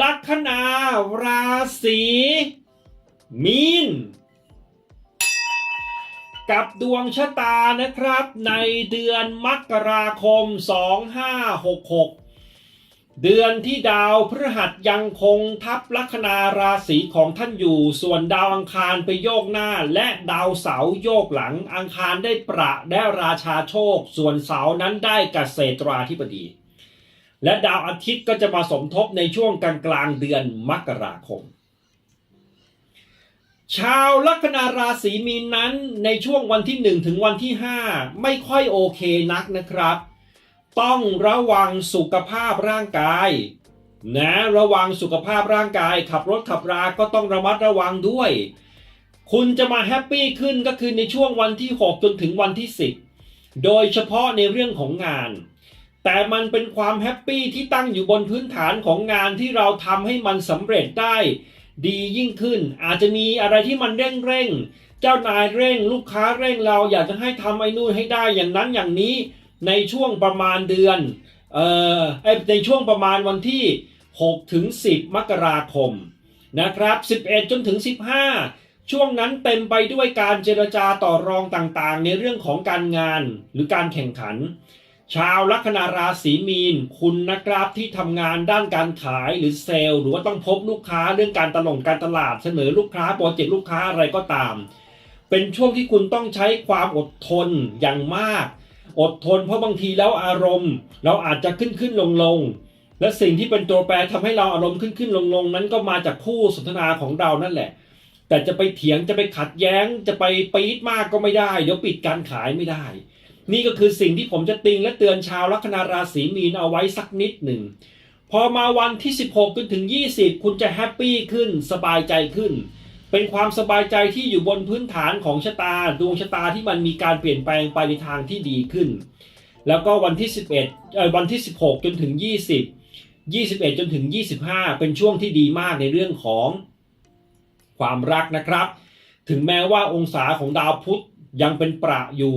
ลัคนาราศีมีน กับดวงชะตานะครับ ในเดือนมกราคม 2566 เดือนที่ดาวพฤหัสยังคงทับลัคนาราศีของท่านอยู่ ส่วนดาวอังคารไปโยกหน้า และดาวเสาโยกหลังอังคารได้ประได้ราชาโชค ส่วนเสานั้นได้เกษตราธิบดี และดาวอาทิตย์ก็จะมาสมทบในช่วงกลางกลางเดือนมกราคม ชาวลัคนาราศีมีนนั้นในช่วงวันที่ 1 ถึงวันที่ 5 ไม่ค่อยโอเคนักนะครับ ต้องระวังสุขภาพร่างกายนะระวังสุขภาพร่างกาย ขับรถขับราก็ต้องระมัดระวังด้วย คุณจะมาแฮปปี้ขึ้นก็คือในช่วงวันที่ 6 จนถึงวันที่ 10 โดยเฉพาะในเรื่องของงาน แต่มันเป็นความแฮปปี้ที่ตั้งอยู่บนพื้นฐานของงานที่เราทำให้มันสำเร็จได้ ดียิ่งขึ้น อาจจะมีอะไรที่มันเร่งเร่งๆเจ้านายเร่ง ลูกค้าเร่งเราอยากจะให้ทำไอ้นู่นให้ได้อย่างนั้นอย่างนี้ ในช่วงประมาณเดือนเอ่อในช่วงประมาณวันที่ 6 ถึง 10 มกราคมนะครับ 11 จนถึง 15 ช่วงนั้นเต็มไปด้วยการเจรจาต่อรองต่างๆ ในเรื่องของการงานหรือการแข่งขัน ชาวลัคนาราศีมีน คุณนะครับที่ทำงานด้านการขายหรือเซลล์หรือว่าต้องพบลูกค้าเรื่องการตลงการตลาดเสนอลูกค้าโปรเจกต์ลูกค้าอะไรก็ตาม เป็นช่วงที่คุณต้องใช้ความอดทนอย่างมาก อดทนเพราะบางทีแล้วอารมณ์ เราอาจจะขึ้นขึ้นลงลงและสิ่งที่เป็นตัวแปรทำให้เราอารมณ์ขึ้นขึ้นลงลงนั้นก็มาจากคู่สนทนาของเรานั่นแหละ แต่จะไปเถียงจะไปขัดแย้งจะไปปี๊ดมากก็ไม่ได้เดี๋ยวปิดการขายไม่ได้ นี่ก็คือสิ่งที่ผมจะติงและเตือนชาวลัคนาราศีมีนเอาไว้สักนิดหนึ่ง พอมาวันที่ 16จนถึง 20 คุณจะแฮปปี้ขึ้นสบายใจขึ้น เป็นความสบายใจที่อยู่บนพื้นฐานของชะตาดวงชะตาที่มันมีการเปลี่ยนแปลงไปในทางที่ดีขึ้น แล้วก็วันที่ 11เอ่อวันที่ 16 จนถึง 20 21 จนถึง 25 เป็นช่วงที่ดีมากในเรื่องของความรักนะครับ ถึงแม้ว่าองศาของดาวพุธยังเป็นประอยู่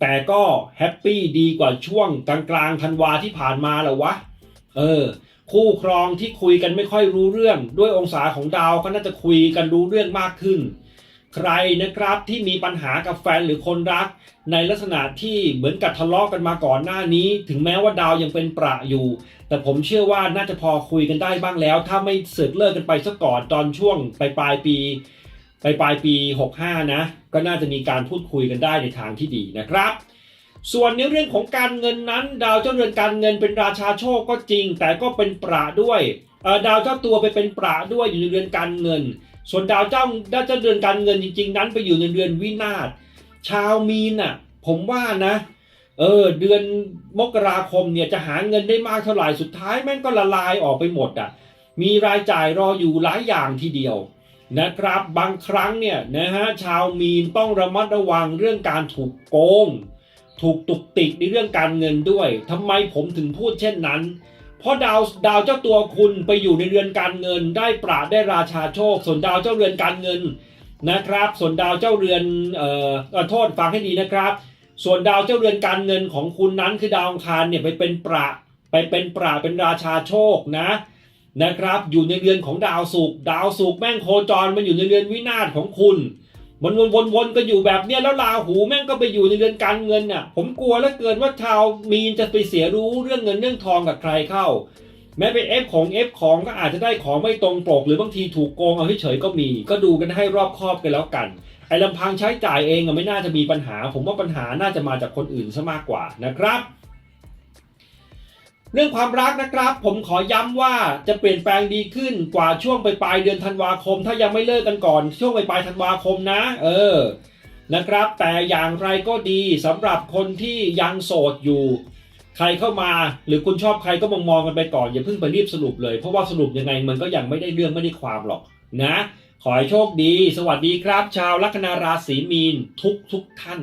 แต่ก็แฮปปี้ดีกว่าช่วงกลางๆธันวาที่ผ่านมาแล้ววะ เออ คู่ครองที่คุยกันไม่ค่อยรู้เรื่อง ด้วยองศาของดาวก็น่าจะคุยกันรู้เรื่องมากขึ้น ใครนะครับที่มีปัญหากับแฟนหรือคนรัก ในลักษณะที่เหมือนกับทะเลาะกันมาก่อนหน้านี้ ถึงแม้ว่าดาวยังเป็นประอยู่ แต่ผมเชื่อว่าน่าจะพอคุยกันได้บ้างแล้ว ถ้าไม่เสือกเลิกกันไปซะก่อนตอนช่วงปลายปลายๆ ปีไปปลายปี 65 นะ ก็น่าจะมีการพูดคุยกันได้ในทางที่ดีนะครับ ส่วนในเรื่องของการเงินนั้น ดาวเจ้าเรือนการเงินเป็นราชาโชคก็จริง แต่ก็เป็นประด้วยดาวเจ้าตัวไปเป็นประด้วยอยู่ในเรือนการเงิน ส่วนดาวเจ้าดาวเจ้าเรือนการเงินจริง ๆ นั้นไปอยู่ในเรือนวินาศชาวมีนน่ะ ผมว่านะ เออ เดือนมกราคมเนี่ยจะหาเงินได้มากเท่าไหร่สุดท้ายแม่งก็ละลายออกไปหมดอะ มีรายจ่ายรออยู่หลายอย่างทีเดียว นะครับบางครั้งเนี่ยนะฮะชาวมีนต้องระมัดระวังเรื่องการถูกโกง ถูกตุกติกในเรื่องการเงินด้วยทำไมผมถึงพูดเช่นนั้น เพราะดาวดาวเจ้าตัวคุณไปอยู่ในเรือนการเงิน ได้ปราดได้ราชาโชค ส่วนดาวเจ้าเรือนการเงินนะครับ ส่วนดาวเจ้าเรือนเอ่อโทษฟังให้ดีนะครับ ส่วนดาวเจ้าเรือนการเงินของคุณนั้นคือดาวอังคารเนี่ยไปเป็นประไปเป็นประเป็นราชาโชคนะ นะครับ อยู่ในเรือนของดาวศุกร์ดาวศุกร์แม่งโคจรมันอยู่ในเรือนวินาศของคุณมันวนๆๆก็อยู่แบบเนี้ยแล้วราหูแม่งก็ไปอยู่ในเรือนการเงินน่ะ ผมกลัวแล้วเกินว่าชาวมีนจะไปเสียรู้เรื่องเงินเรื่องทองกับใครเข้า แม้ไปเอฟของเอฟของก็อาจจะได้ของไม่ตรงปก หรือบางทีถูกโกงเอาเฉยๆก็มี ก็ดูกันให้รอบคอบกันแล้วกันไอ้ลำพังใช้จ่ายเองอะไม่น่าจะมีปัญหา ผมว่าปัญหาน่าจะมาจากคนอื่นซะมากกว่านะครับ เรื่องความรักนะครับ ผมขอย้ำว่าจะเปลี่ยนแปลงดีขึ้นกว่าช่วงปลายเดือนธันวาคม ถ้ายังไม่เลิกกันก่อน ช่วงปลายธันวาคมนะ เออนะครับ แต่อย่างไรก็ดีสำหรับคนที่ยังโสดอยู่ ใครเข้ามา หรือคุณชอบใครก็มองมองกันไปก่อนอย่าเพิ่งไปรีบสรุปเลย เพราะว่าสรุปยังไงมันก็ยังไม่ได้เรื่องไม่ได้ความหรอกนะ ขอให้โชคดี สวัสดีครับ ชาวลัคนาราศีมีนทุกทุกท่าน